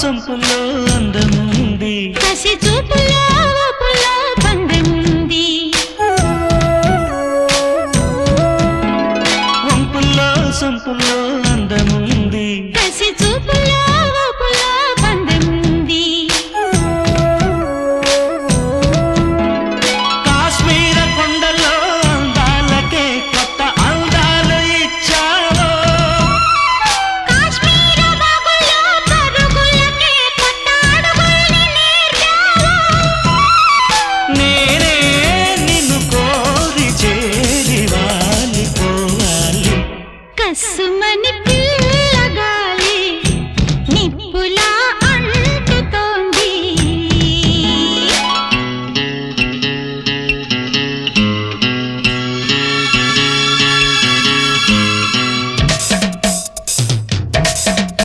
సొంపులో అందముంది. కసి చూపులో పందముంది சுமனுக்கு